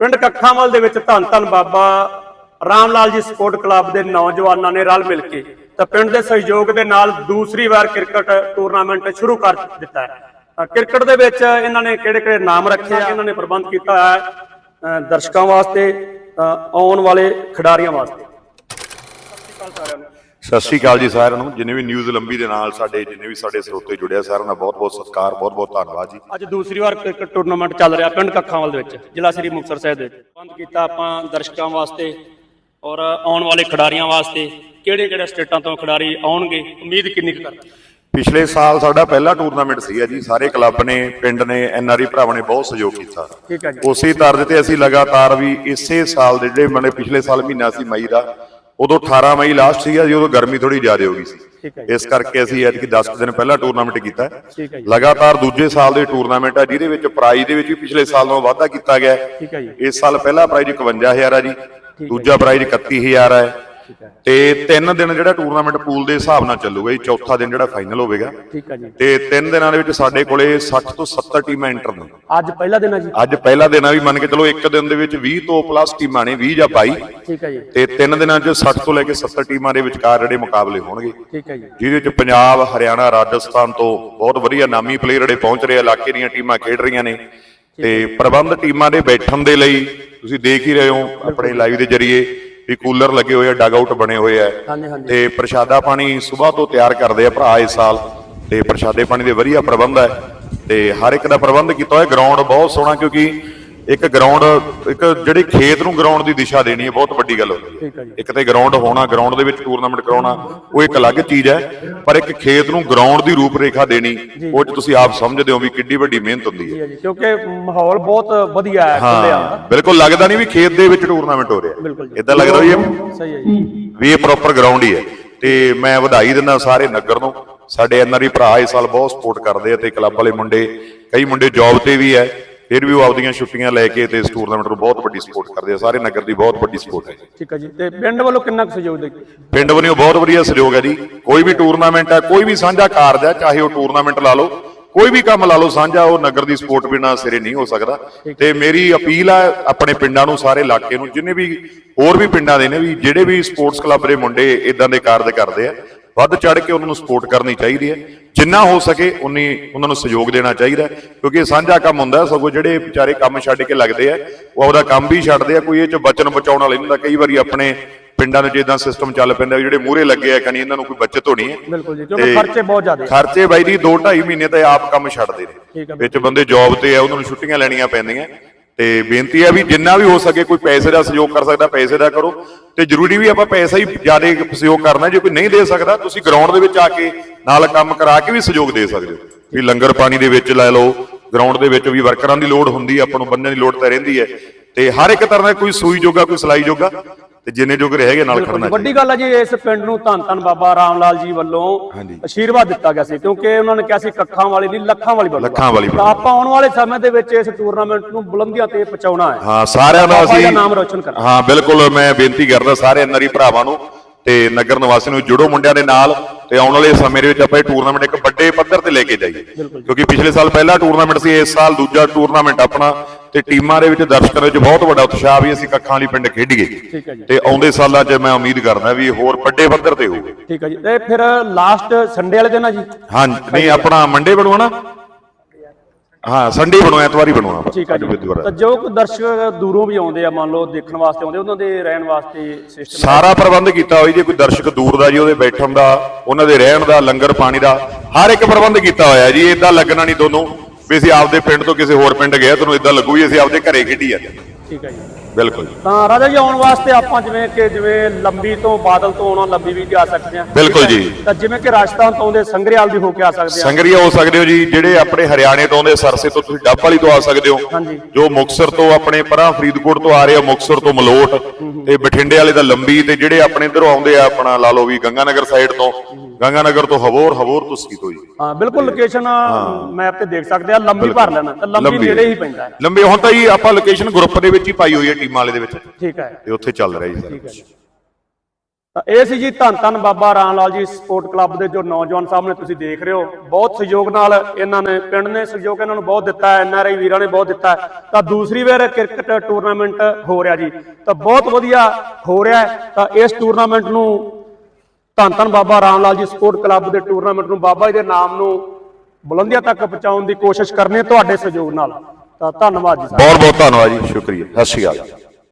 ਪਿੰਡ ਕੱਖਾਂਵਾਲ ਦੇ ਵਿੱਚ ਧੰਨ ਧੰਨ ਬਾਬਾ ਰਾਮ ਲਾਲ ਜੀ ਸਪੋਰਟ ਕਲੱਬ ਦੇ ਨੌਜਵਾਨਾਂ ਨੇ ਰਲ ਮਿਲ ਕੇ ਤਾਂ ਪਿੰਡ ਦੇ ਸਹਿਯੋਗ ਦੇ ਨਾਲ ਦੂਸਰੀ ਵਾਰ ਕ੍ਰਿਕਟ ਟੂਰਨਾਮੈਂਟ ਸ਼ੁਰੂ ਕਰ ਦਿੱਤਾ ਹੈ। ਕ੍ਰਿਕਟ ਦੇ ਵਿੱਚ ਇਹਨਾਂ ਨੇ ਕਿਹੜੇ ਕਿਹੜੇ ਨਾਮ ਰੱਖੇ ਆ? ਇਹਨਾਂ ਨੇ ਪ੍ਰਬੰਧ ਕੀਤਾ ਹੈ ਅ, ਦਰਸ਼ਕਾਂ ਵਾਸਤੇ ਅ, ਆਉਣ ਵਾਲੇ ਖਿਡਾਰੀਆਂ ਵਾਸਤੇ। ਸਤਿ ਸ਼੍ਰੀ ਅਕਾਲ ਜੀ ਸਾਰਿਆਂ ਨੂੰ। ਜਿੰਨੇ ਵੀ ਨਿਊਜ਼ ਲੰਬੀ ਦੇ ਨਾਲ ਸਾਡੇ ਜਿੰਨੇ ਵੀ ਸਾਡੇ ਸਰੋਤੇ ਜੁੜਿਆ ਸਾਰਿਆਂ ਦਾ ਬਹੁਤ-ਬਹੁਤ ਸਤਿਕਾਰ ਬਹੁਤ-ਬਹੁਤ ਧੰਨਵਾਦ ਜੀ। ਅੱਜ ਦੂਸਰੀ ਵਾਰ ਕ੍ਰਿਕਟ ਟੂਰਨਾਮੈਂਟ ਚੱਲ ਰਿਹਾ ਪਿੰਡ ਕੱਖਾਂਵਾਲ ਦੇ ਵਿੱਚ ਜ਼ਿਲ੍ਹਾ ਸ੍ਰੀ ਮੁਕਤਸਰ ਸਾਹਿਬ ਦੇ ਵਿੱਚ। ਬੰਦ ਕੀਤਾ ਆਪਾਂ ਦਰਸ਼ਕਾਂ ਵਾਸਤੇ ਔਰ ਆਉਣ ਵਾਲੇ ਖਿਡਾਰੀਆਂ ਵਾਸਤੇ। ਕਿਹੜੇ ਕਿਹੜੇ ਸਟੇਟਾਂ ਤੋਂ ਖਿਡਾਰੀ ਆਉਣਗੇ? ਉਮੀਦ ਕਿੰਨੀ ਕੁ ਕਰਦੇ ਪਿਛਲੇ ਸਾਲ ਸਾਡਾ ਪਹਿਲਾ ਟੂਰਨਾਮੈਂਟ ਸੀਗਾ ਜੀ। ਸਾਰੇ ਕਲੱਬ ਨੇ ਪਿੰਡ ਨੇ ਐਨਆਰਈ ਭਰਾਵਾਂ ਨੇ ਬਹੁਤ ਸਹਿਯੋਗ ਕੀਤਾ। ਠੀਕ ਹੈ ਜੀ। ਉਸੇ ਤਰ੍ਹਾਂ ਤੇ ਅਸੀਂ ਲਗਾਤਾਰ ਵੀ ਇਸੇ ਸਾਲ ਦੇ ਜਿਹੜੇ ਮਨੇ ਪਿਛਲੇ ਸਾਲ ਮਹੀਨਾ ਸੀ ਮਈ ਦਾ ਉਦੋਂ 18 ਮਈ ਲਾਸਟ ਸੀਗਾ ਜੀ ਉਦੋਂ ਗਰਮੀ ਥੋੜੀ ਜ਼ਿਆਦਾ ਹੋ ਗਈ ਸੀ। ਇਸ ਕਰਕੇ ਅਸੀਂ ਐਤਕੀ 10 ਕੁ ਦਿਨ ਪਹਿਲਾਂ ਟੂਰਨਾਮੈਂਟ ਕੀਤਾ। ਲਗਾਤਾਰ ਦੂਜੇ ਸਾਲ ਦੇ ਟੂਰਨਾਮੈਂਟ ਆ ਜਿਹਦੇ ਵਿੱਚ ਪ੍ਰਾਈਜ਼ ਦੇ ਵਿੱਚ ਵੀ ਪਿਛਲੇ ਸਾਲ ਨਾਲੋਂ ਵਾਧਾ ਕੀਤਾ ਗਿਆ। ਇਸ ਸਾਲ ਪਹਿਲਾ ਪ੍ਰਾਈਜ਼ 51000 ਆ ਜੀ। ਦੂਜਾ ਪ੍ਰਾਈਜ਼ 31000 ਹੈ ਠੀਕ ਹੈ ਤੇ ਤਿੰਨ ਦਿਨ ਜਿਹੜਾ ਟੂਰਨਾਮੈਂਟ ਪੂਲ ਦੇ ਹਿਸਾਬ ਨਾਲ ਚੱਲੂਗਾ ਜੀ ਚੌਥਾ ਦਿਨ ਜਿਹੜਾ ਫਾਈਨਲ ਹੋਵੇਗਾ। ਠੀਕ ਹੈ ਜੀ। ਤੇ ਤਿੰਨ ਦਿਨਾਂ ਦੇ ਵਿੱਚ ਸਾਡੇ ਕੋਲੇ 60 ਤੋਂ 70 ਟੀਮਾਂ ਐਂਟਰ ਨੇ। ਅੱਜ ਪਹਿਲਾ ਦਿਨ ਹੈ ਜੀ। ਅੱਜ ਪਹਿਲਾ ਦਿਨ ਆ ਵੀ ਮੰਨ ਕੇ ਚਲੋ ਇੱਕ ਦਿਨ ਦੇ ਵਿੱਚ 20 ਤੋਂ ਪਲੱਸ ਟੀਮਾਂ ਨੇ 20 ਜਾਂ 22 ਠੀਕ ਹੈ ਜੀ। ਤੇ ਤਿੰਨ ਦਿਨਾਂ 'ਚ 60 ਤੋਂ ਲੈ ਕੇ 70 ਟੀਮਾਂ ਦੇ ਵਿਚਕਾਰ ਜਿਹੜੇ ਮੁਕਾਬਲੇ ਹੋਣਗੇ। ਠੀਕ ਹੈ ਜੀ। ਜਿਹਦੇ ਵਿੱਚ ਪੰਜਾਬ ਹਰਿਆਣਾ ਰਾਜਸਥਾਨ ਤੋਂ ਬਹੁਤ ਵਧੀਆ ਨਾਮੀ ਪਲੇਅਰ ਜਿਹੜੇ ਪਹੁੰਚ ਰਹੇ ਆ ਇਲਾਕੇ ਦੀਆਂ ਟੀਮਾਂ ਖੇਡ ਰਹੀਆਂ ਨੇ। ਤੇ ਪ੍ਰਬੰਧ ਟੀਮਾਂ ਦੇ ਬੈਠਣ ਦੇ ਲਈ ਤੁਸੀਂ ਦੇਖ ਹੀ ਰਹੇ ਹੋ ਆਪਣੇ ਲਾਈਵ ਦੇ ਜ਼ਰੀਏ। ਵੀ ਕੂਲਰ ਲੱਗੇ ਹੋਏ ਆ ਡਗ ਆਊਟ ਬਣੇ ਹੋਏ ਆ। ਹਾਂਜੀ ਹਾਂਜੀ। ਤੇ ਪ੍ਰਸ਼ਾਦਾ ਪਾਣੀ ਸਵੇਰ ਤੋਂ ਤਿਆਰ ਕਰਦੇ ਆ ਭਰਾ ਇਸ ਸਾਲ। ਤੇ ਪ੍ਰਸ਼ਾਦੇ ਪਾਣੀ ਦੇ ਵਧੀਆ ਪ੍ਰਬੰਧ ਹੈ ਤੇ ਹਰ ਇੱਕ ਦਾ ਪ੍ਰਬੰਧ ਕੀਤਾ ਹੋਇਆ ਗਰਾਊਂਡ ਬਹੁਤ ਸੋਹਣਾ ਕਿਉਂਕਿ ਇੱਕ ਗਰਾਊਂਡ ਇੱਕ ਜਿਹੜੇ ਖੇਤ ਨੂੰ ਗਰਾਊਂਡ ਦੀ ਦਿਸ਼ਾ ਦੇਣੀ ਹੈ ਬਹੁਤ ਵੱਡੀ ਗੱਲ ਹੁੰਦੀ ਹੈ। ਇੱਕ ਤੇ ਗਰਾਊਂਡ ਹੋਣਾ ਗਰਾਊਂਡ ਦੇ ਵਿੱਚ ਟੂਰਨਾਮੈਂਟ ਕਰਾਉਣਾ ਉਹ ਇੱਕ ਅਲੱਗ ਚੀਜ਼ ਹੈ ਪਰ ਇੱਕ ਖੇਤ ਨੂੰ ਗਰਾਊਂਡ ਦੀ ਰੂਪਰੇਖਾ ਦੇਣੀ ਉਹ 'ਚ ਤੁਸੀਂ ਆਪ ਸਮਝਦੇ ਹੋ ਵੀ ਕਿੱਡੀ ਵੱਡੀ ਮਿਹਨਤ ਹੁੰਦੀ ਹੈ। ਕਿਉਂਕਿ ਮਾਹੌਲ ਬਹੁਤ ਵਧੀਆ ਹੈ ਖੁੱਲਿਆ ਬਿਲਕੁਲ ਲੱਗਦਾ ਨਹੀਂ ਵੀ ਖੇਤ ਦੇ ਵਿੱਚ ਟੂਰਨਾਮੈਂਟ ਹੋ ਰਿਹਾ। ਇਦਾਂ ਲੱਗਦਾ ਵੀ ਇਹ ਸਹੀ ਹੈ ਜੀ। ਵੀ ਇਹ ਪ੍ਰੋਪਰ ਗਰਾਊਂਡ ਹੀ ਹੈ। ਤੇ ਮੈਂ ਵਧਾਈ ਦਿੰਦਾ ਸਾਰੇ ਨਗਰ ਨੂੰ। ਸਾਡੇ ਐਨਆਰਈ ਭਰਾ ਇਸ ਸਾਲ ਬਹੁਤ ਸਪੋਰਟ ਕਰਦੇ ਆ ਤੇ ਕਲੱਬ ਵਾਲੇ ਮੁੰਡੇ ਕਈ ਮੁੰਡੇ ਜੌਬ ਤੇ ਵੀ ਹੈ। ਫਿਰ ਵੀ ਉਹ ਆਪਦੀਆਂ ਛੁੱਟੀਆਂ ਲੈ ਕੇ ਤੇ ਇਸ ਟੂਰਨਾਮੈਂਟ ਨੂੰ ਬਹੁਤ ਵੱਡੀ ਸਪੋਰਟ ਕਰਦੇ ਆ। ਸਾਰੇ ਨਗਰ ਦੀ ਬਹੁਤ ਵੱਡੀ ਸਪੋਰਟ ਹੈ ਠੀਕ ਹੈ ਜੀ। ਤੇ ਪਿੰਡ ਵੱਲੋਂ ਕਿੰਨਾ ਕੁ ਸਹਿਯੋਗ ਦੇ ਪਿੰਡ ਵੱਲੋਂ ਬਹੁਤ ਵਧੀਆ ਸਹਿਯੋਗ ਹੈ ਜੀ। ਕੋਈ ਵੀ ਟੂਰਨਾਮੈਂਟ ਹੈ ਕੋਈ ਵੀ ਸਾਂਝਾ ਕਾਰਜ ਹੈ ਚਾਹੇ ਉਹ ਟੂਰਨਾਮੈਂਟ ਲਾ ਲਓ ਕੋਈ ਵੀ ਕੰਮ ਲਾ ਲਓ ਸਾਂਝਾ ਉਹ ਨਗਰ ਦੀ ਸਪੋਰਟ ਬਿਨਾ ਸਿਰੇ ਨਹੀਂ ਹੋ ਸਕਦਾ। ਤੇ ਮੇਰੀ ਅਪੀਲ ਹੈ ਆਪਣੇ ਪਿੰਡਾਂ ਨੂੰ ਸਾਰੇ ਇਲਾਕੇ ਨੂੰ ਜਿੰਨੇ ਵੀ ਹੋਰ ਵੀ ਪਿੰਡਾਂ ਦੇ ਨੇ ਵੀ ਜਿਹੜੇ ਵੀ ਸਪੋਰਟਸ ਕਲੱਬ ਦੇ ਮੁੰਡੇ ਇਦਾਂ ਦੇ ਕਾਰਜ ਕਰਦੇ ਆ ਵੱਧ ਚੜ ਕੇ ਉਹਨਾਂ ਨੂੰ ਸਪੋਰਟ ਕਰਨੀ ਚਾਹੀਦੀ ਹੈ। ਜਿੰਨਾ ਹੋ ਸਕੇ ਉਨੀ ਉਹਨਾਂ ਨੂੰ ਸਹਿਯੋਗ ਦੇਣਾ ਚਾਹੀਦਾ ਕਿਉਂਕਿ ਇਹ ਸਾਂਝਾ ਕੰਮ ਹੁੰਦਾ ਸਗੋਂ ਜਿਹੜੇ ਵਿਚਾਰੇ ਕੰਮ ਛੱਡ ਕੇ ਲੱਗਦੇ ਆ ਉਹ ਆਪਦਾ ਕੰਮ ਵੀ ਛੱਡਦੇ ਆ ਕੋਈ ਇਹ ਚ ਬਚਨ ਬਚਾਉਣ ਵਾਲੇ ਨਹੀਂ ਹੁੰਦਾ। ਕਈ ਵਾਰੀ ਆਪਣੇ ਪਿੰਡਾਂ ਦੇ ਜਿੱਦਾਂ ਸਿਸਟਮ ਚੱਲ ਪੈਂਦਾ ਜਿਹੜੇ ਮੂਹਰੇ ਲੱਗੇ ਆ ਕਨੀ ਇਹਨਾਂ ਨੂੰ ਕੋਈ ਬੱਚਤ ਹੋਣੀ ਹੈ। ਬਿਲਕੁਲ ਜੀ ਕਿਉਂਕਿ ਤੇ ਖਰਚੇ ਬਹੁਤ ਜ਼ਿਆਦਾ। ਖਰਚੇ ਬਾਈ ਦੀ 2 2.5 ਮਹੀਨੇ ਤਾਂ ਆਪ ਕੰਮ ਛੱਡਦੇ ਨੇ। ਵਿੱਚ ਬੰਦੇ ਜੌਬ ਤੇ ਆ ਉਹਨਾਂ ਨੂੰ ਛੁੱਟੀਆਂ ਲੈਣੀਆਂ ਪੈਂਦੀਆਂ। ਤੇ ਬੇਨਤੀ ਹੈ ਵੀ ਜਿੰਨਾ ਵੀ ਹੋ ਸਕੇ ਕੋਈ ਪੈਸੇ ਦਾ ਸਹਿਯੋਗ ਕਰ ਸਕਦਾ, ਪੈਸੇ ਦਾ ਕਰੋ। ਤੇ ਜ਼ਰੂਰੀ ਵੀ ਆਪਾਂ ਪੈਸਾ ਹੀ ਜ਼ਿਆਦਾ ਸਹਿਯੋਗ ਕਰਨਾ, ਜੇ ਕੋਈ ਨਹੀਂ ਦੇ ਸਕਦਾ, ਤੁਸੀਂ ਗਰਾਊਂਡ ਦੇ ਵਿੱਚ ਆ ਕੇ ਨਾਲ ਕੰਮ ਕਰਾ ਕੇ ਵੀ ਸਹਿਯੋਗ ਦੇ ਸਕਦੇ ਹੋ। ਵੀ ਲੰਗਰ ਪਾਣੀ ਦੇ ਵਿੱਚ ਲੈ ਲਓ ਗਰਾਊਂਡ ਦੇ ਵਿੱਚ ਵੀ ਵਰਕਰਾਂ ਦੀ ਲੋੜ ਹੁੰਦੀ ਆਪਾਂ ਨੂੰ ਬੰਦਿਆਂ ਦੀ ਲੋੜ ਤਾਂ ਰਹਿੰਦੀ ਹੈ। ਤੇ ਹਰ ਇੱਕ ਤਰ੍ਹਾਂ ਦਾ ਕੋਈ ਸੂਈ ਜੋਗਾ, ਕੋਈ ਸਲਾਈ ਜੋਗਾ ਤੇ ਜਿੰਨੇ ਜੋਗ ਰਹੇਗੇ ਨਾਲ ਖੜਨਾ ਵੱਡੀ ਗੱਲ ਹੈ ਜੀ ਇਸ ਪਿੰਡ ਨੂੰ ਧੰਨ ਧੰਨ ਬਾਬਾ ਰਾਮ ਲਾਲ ਜੀ ਵੱਲੋਂ ਹਾਂਜੀ। ਅਸ਼ੀਰਵਾਦ ਦਿੱਤਾ ਗਿਆ ਸੀ ਕਿਉਂਕਿ ਉਹਨਾਂ ਨੇ ਕਿਹਾ ਸੀ ਕੱਖਾਂ ਵਾਲੀ ਨਹੀਂ ਲੱਖਾਂ ਵਾਲੀ ਬਣੂਗਾ। ਲੱਖਾਂ ਵਾਲੀ ਤਾਂ ਆਪਾਂ ਆਉਣ ਵਾਲੇ ਸਮੇਂ ਦੇ ਵਿੱਚ ਇਸ ਟੂਰਨਾਮੈਂਟ ਨੂੰ ਬੁਲੰਦੀਆਂ ਤੇ ਪਹੁੰਚਾਉਣਾ ਹੈ। ਹਾਂ ਸਾਰਿਆਂ ਦਾ ਬਾਬਾ ਜੀ ਦਾ ਅਸੀਂ ਨਾਮ ਰੋਸ਼ਨ ਕਰਨਾ ਹਾਂ ਬਿਲਕੁਲ ਮੈਂ ਬੇਨਤੀ ਕਰਦਾ ਸਾਰੇ ਐਨਆਰਈ ਭਰਾਵਾਂ ਨੂੰ ਤੇ ਨਗਰ ਨਿਵਾਸੀਆਂ ਨੂੰ ਜੁੜੋ ਮੁੰਡਿਆਂ ਦੇ ਨਾਲ। ਤੇ ਆਉਣ ਵਾਲੇ ਸਮੇਂ ਦੇ ਵਿੱਚ ਆਪਾਂ ਇਹ ਟੂਰਨਾਮੈਂਟ ਇੱਕ ਵੱਡੇ ਪੱਧਰ ਤੇ ਲੈ ਕੇ ਜਾਈਏ। ਕਿਉਂਕਿ ਪਿਛਲੇ ਸਾਲ ਪਹਿਲਾ ਟੂਰਨਾਮੈਂਟ ਸੀ ਇਸ ਸਾਲ ਦੂਜਾ ਟੂਰਨਾਮੈਂਟ ਆਪਣਾ। ਤੇ ਟੀਮਾਂ ਦੇ ਵਿੱਚ ਦਰਸ਼ਕਾਂ ਦੇ ਵਿੱਚ ਬਹੁਤ ਵੱਡਾ ਉਤਸ਼ਾਹ ਵੀ ਅਸੀਂ ਕੱਖਾਂ ਵਾਲੀ ਪਿੰਡ ਖੇਡੀਏ ਤੇ ਆਉਂਦੇ ਸਾਲਾਂ 'ਚ ਮੈਂ ਉਮੀਦ ਕਰਦਾ ਵੀ ਹੋਰ ਵੱਡੇ ਪੱਧਰ ਤੇ ਹੋਊਗੇ। ਠੀਕ ਹੈ ਜੀ। ਤੇ ਫਿਰ ਲਾਸਟ ਸੰਡੇ ਵਾਲੇ ਦਿਨ ਆ ਜੀ? ਹਾਂ ਨਹੀਂ ਆਪਣਾ ਮੰਡੇ ਬਣੂਆ ਨਾ? ਹਾਂ ਸੰਡੇ ਬਣੂ ਐਤਵਾਰੀ ਬਣੂਆ ਠੀਕ ਹੈ ਜੀ। ਤਾਂ ਜੋ ਕੋਈ ਦਰਸ਼ਕ ਦੂਰੋਂ ਵੀ ਆਉਂਦੇ ਆ ਮੰਨ ਲਓ ਦੇਖਣ ਵਾਸਤੇ ਆਉਂਦੇ ਉਹਨਾਂ ਦੇ ਰਹਿਣ ਵਾਸਤੇ ਸਿਸਟਮ ਸਾਰਾ ਪ੍ਰਬੰਧ ਕੀਤਾ ਹੋਇਆ ਜੀ ਕੋਈ ਦਰਸ਼ਕ ਦੂਰ ਦਾ ਜੀ ਉਹਦੇ ਬੈਠਣ ਦਾ ਉਹਨਾਂ ਦੇ ਰਹਿਣ ਦਾ ਲੰਗਰ ਪਾਣੀ ਦਾ ਹਰ ਇੱਕ ਪ੍ਰਬੰਧ ਕੀਤਾ ਹੋਇਆ ਜੀ ਇਦਾਂ ਲੱਗਣਾ ਨਹੀਂ ਦੋਨੋਂ ਵੀ ਅਸੀਂ ਆਪਦੇ ਪਿੰਡ ਤੋਂ ਕਿਸੇ ਹੋਰ ਪਿੰਡ ਗਏ ਤੁਹਾਨੂੰ ਇਦਾਂ ਲੱਗੂ ਵੀ ਅਸੀਂ ਆਪਦੇ ਘਰੇ ਖੇਡੀ ਆ। ਠੀਕ ਹੈ ਜੀ। ਬਿਲਕੁਲ ਤਾਂ ਰਾਜਾ ਜੀ ਆਉਣ ਵਾਸਤੇ ਆਪਾਂ ਜਿਵੇਂ ਕਿ ਜਿਵੇਂ ਲੰਬੀ ਤੋਂ ਬਾਦਲ ਤੋਂ ਆਉਣਾ ਲੰਬੀ ਵੀ ਜਾ ਸਕਦੇ ਆ ਬਿਲਕੁਲ ਜੀ। ਤਾਂ ਜਿਵੇਂ ਕਿ ਰਾਜਸਥਾਨ ਤੋਂ ਆਉਂਦੇ ਸੰਗਰੇਵਾਲ ਦੀ ਹੋ ਕੇ ਆ ਸਕਦੇ ਆ ਸੰਗਰੀਆ ਹੋ ਸਕਦੇ ਹੋ ਜੀ ਜਿਹੜੇ ਆਪਣੇ ਹਰਿਆਣੇ ਤੋਂ ਆਉਂਦੇ ਸਰਸੇ ਤੋਂ ਤੁਸੀਂ ਡੱਬ ਵਾਲੀ ਤੋਂ ਆ ਸਕਦੇ ਹੋ। ਜੋ ਮੁਕਸਰ ਤੋਂ ਆਪਣੇ ਪਰਾਂ ਫਰੀਦਕੋਟ ਤੋਂ ਆ ਰਹੇ ਆ ਮੁਕਸਰ ਤੋਂ ਮਲੋਟ ਤੇ ਬਠਿੰਡੇ ਵਾਲੇ ਦਾ ਲੰਬੀ ਤੇ ਜਿਹੜੇ ਆਪਣੇ ਇਧਰੋਂ ਆਉਂਦੇ ਆ ਆਪਣਾ ਲਾ ਲਓ ਵੀ ਗੰਗਾਨਗਰ ਸਾਈਡ ਤੋਂ। ਗੰਗਾਨਗਰ ਤੋਂ ਹਵੋਰ ਹਵੋਰ ਤੋਂ ਸੀਤੋ ਜੀ ਹਾਂ। ਬਿਲਕੁਲ ਲੋਕੇਸ਼ਨ ਮੈਪ ਤੇ ਦੇਖ ਸਕਦੇ ਆ ਲੰਬੀ ਭਰ ਲੈਣਾ ਤਾਂ ਲੰਬੀ ਨੇੜੇ ਹੀ ਪੈਂਦਾ ਹੈ। ਲੰਬੇ ਹੁਣ ਤਾਂ ਜੀ ਆਪਾਂ ਲੋਕੇਸ਼ਨ ਗਰੁੱਪ ਦੇ ਵਿੱਚ ਹੀ ਪਾਈ ਹੋਈ ਹੈ ਟੀਮਾਂ ਵਾਲੇ ਦੇ ਵਿੱਚ। ਠੀਕ ਹੈ। ਤੇ ਉੱਥੇ ਚੱਲ ਰਿਹਾ ਜੀ ਸਰ ਤਾਂ ਇਹ ਸੀ ਜੀ ਧੰਨ ਧੰਨ ਬਾਬਾ ਰਾਮ ਲਾਲ ਜੀ ਸਪੋਰਟ ਕਲੱਬ ਦੇ ਜੋ ਨੌਜਵਾਨ ਸਾਹਮਣੇ ਤੁਸੀਂ ਦੇਖ ਰਹੇ ਹੋ। ਬਹੁਤ ਸਹਿਯੋਗ ਨਾਲ ਇਹਨਾਂ ਨੇ ਪਿੰਡ ਨੇ ਸਹਿਯੋਗ ਇਹਨਾਂ ਨੂੰ ਬਹੁਤ ਦਿੱਤਾ ਹੈ ਐਨਆਰਆਈ ਵੀਰਾਂ ਨੇ ਬਹੁਤ ਦਿੱਤਾ ਹੈ। ਤਾਂ ਦੂਸਰੀ ਵਾਰ ਕ੍ਰਿਕਟ ਟੂਰਨਾਮੈਂਟ ਹੋ ਰਿਹਾ ਜੀ। ਤਾਂ ਬਹੁਤ ਵਧੀਆ ਹੋ ਰਿਹਾ ਹੈ। ਤਾਂ ਇਸ ਟੂਰਨਾਮੈਂਟ ਨੂੰ ਧੰਨ ਧੰਨ ਬਾਬਾ ਰਾਮ ਲਾਲ ਜੀ ਸਪੋਰਟ ਕਲੱਬ ਦੇ ਟੂਰਨਾਮੈਂਟ ਨੂੰ ਬਾਬਾ ਜੀ ਦੇ ਨਾਮ ਨੂੰ ਬੁਲੰਦੀਆਂ ਤੱਕ ਪਹੁੰਚਾਉਣ ਦੀ ਕੋਸ਼ਿਸ਼ ਕਰਨੀ ਤੁਹਾਡੇ ਸਹਿਯੋਗ ਨਾਲ। ਤਾਂ ਧੰਨਵਾਦ ਜੀ ਬਹੁਤ ਬਹੁਤ ਧੰਨਵਾਦ ਜੀ, ਸ਼ੁਕਰੀਆ। ਸਤਿ ਸ਼੍ਰੀ ਅਕਾਲ।